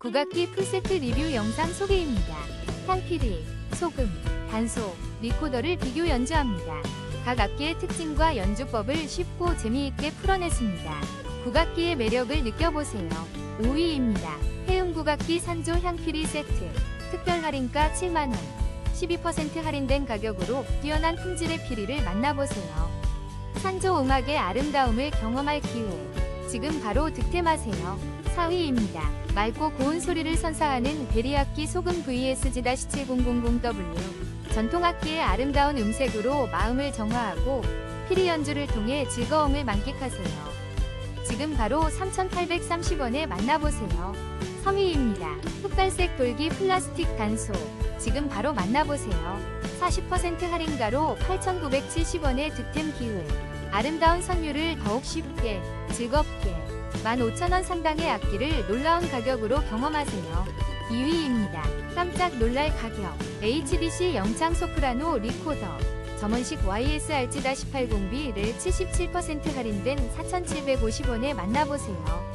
국악기 풀세트 리뷰 영상 소개입니다. 향피리, 소금, 단소, 리코더를 비교 연주합니다. 각 악기의 특징과 연주법을 쉽고 재미있게 풀어냈습니다. 국악기의 매력을 느껴보세요. 5위입니다. 해운 국악기 산조 향피리 세트. 특별 할인가 7만원. 12% 할인된 가격으로 뛰어난 품질의 피리를 만나보세요. 산조 음악의 아름다움을 경험할 기회. 지금 바로 득템하세요. 4위입니다. 맑고 고운 소리를 선사하는 베리악기 소금 VS-7000W. 전통악기의 아름다운 음색으로 마음을 정화하고 피리 연주를 통해 즐거움을 만끽하세요. 지금 바로 3,830원에 만나보세요. 3위입니다. 흑갈색 돌기 플라스틱 단소. 지금 바로 만나보세요. 40% 할인가로 8,970원의 득템 기회. 아름다운 선율을 더욱 쉽게, 즐겁게, 15,000원 상당의 악기를 놀라운 가격으로 경험하세요. 2위입니다. 깜짝 놀랄 가격. HDC 영창 소프라노 리코더. 점원식 YSRG-80B를 77% 할인된 4,750원에 만나보세요.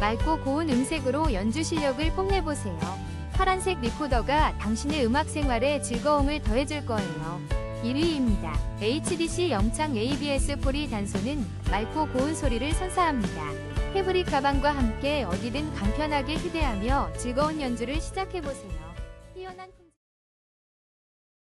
맑고 고운 음색으로 연주 실력을 뽐내보세요. 파란색 리코더가 당신의 음악 생활에 즐거움을 더해줄 거예요. 1위입니다. HDC 영창 ABS 포리 단소는 맑고 고운 소리를 선사합니다. 패브릭 가방과 함께 어디든 간편하게 휴대하며 즐거운 연주를 시작해보세요. 뛰어난 품-